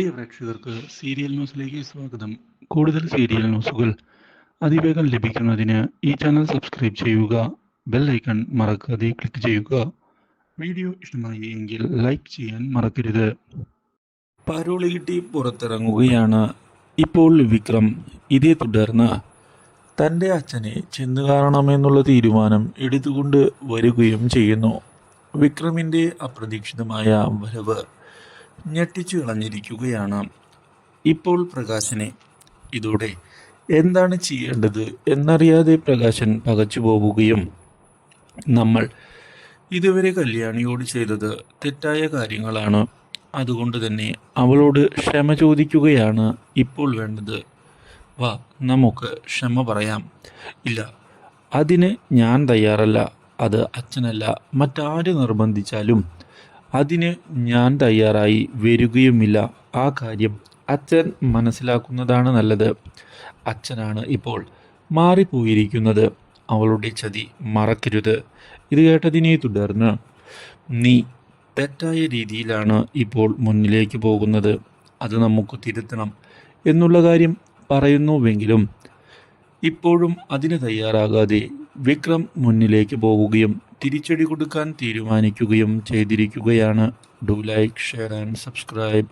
പ്രിയ പ്രേക്ഷകർക്ക് സീരിയൽ ന്യൂസിലേക്ക് സ്വാഗതം. കൂടുതൽ സീരിയൽ ന്യൂസുകൾ അതിവേഗം ലഭിക്കുന്നതിന് ഈ ചാനൽ സബ്സ്ക്രൈബ് ചെയ്യുക ബെൽ ഐക്കൺ മറക്കാതെ ക്ലിക്ക് ചെയ്യുക. വീഡിയോ ഇഷ്ടമായി എങ്കിൽ ലൈക്ക് ചെയ്യാൻ മറക്കരുത്. പരോളി കിട്ടി പുറത്തിറങ്ങുകയാണ് ഇപ്പോൾ വിക്രം. ഇതേ തുടർന്ന് തന്റെ അച്ഛനെ ചെന്നു കാണണമെന്നുള്ള തീരുമാനം എടുത്തുകൊണ്ട് വരികയും ചെയ്യുന്നു. വിക്രമിന്റെ അപ്രതീക്ഷിതമായ വരവ്. ഞെട്ടിച്ചു കളഞ്ഞിരിക്കുകയാണ്. ഇപ്പോൾ പ്രകാശനെ ഇതോടെ എന്താണ് ചെയ്യേണ്ടത് എന്നറിയാതെ പ്രകാശൻ പകച്ചു പോവുകയും നമ്മൾ ഇതുവരെ കല്യാണിയോട് ചെയ്തത് തെറ്റായ കാര്യങ്ങളാണ്. അതുകൊണ്ട് തന്നെ അവളോട് ക്ഷമ ചോദിക്കുകയാണ് ഇപ്പോൾ വേണ്ടത്. വാ നമുക്ക് ക്ഷമ പറയാം. ഇല്ല അതിന് ഞാൻ തയ്യാറല്ല. അത് അച്ഛനല്ല. മറ്റാര് നിർബന്ധിച്ചാലും അതിന് ഞാൻ തയ്യാറായി വരികയുമില്ല. ആ കാര്യം അച്ഛൻ മനസ്സിലാക്കുന്നതാണ് നല്ലത്. അച്ഛനാണ് ഇപ്പോൾ മാറിപ്പോയിരിക്കുന്നത്. അവളുടെ ചതി മറക്കരുത്. ഇത് കേട്ടതിനെ തുടർന്ന് നീ തെറ്റായ രീതിയിലാണ് ഇപ്പോൾ മുന്നിലേക്ക് പോകുന്നത്. അത് നമുക്ക് തിരുത്തണം എന്നുള്ള കാര്യം പറയുന്നുവെങ്കിലും ഇപ്പോഴും അതിന് തയ്യാറാകാതെ വിക്രം മുന്നിലേക്ക് പോവുകയും തിരിച്ചടി കൊടുക്കാൻ തീരുമാനിക്കുകയും ചെയ്തിരിക്കുകയാണ്. Do like share and subscribe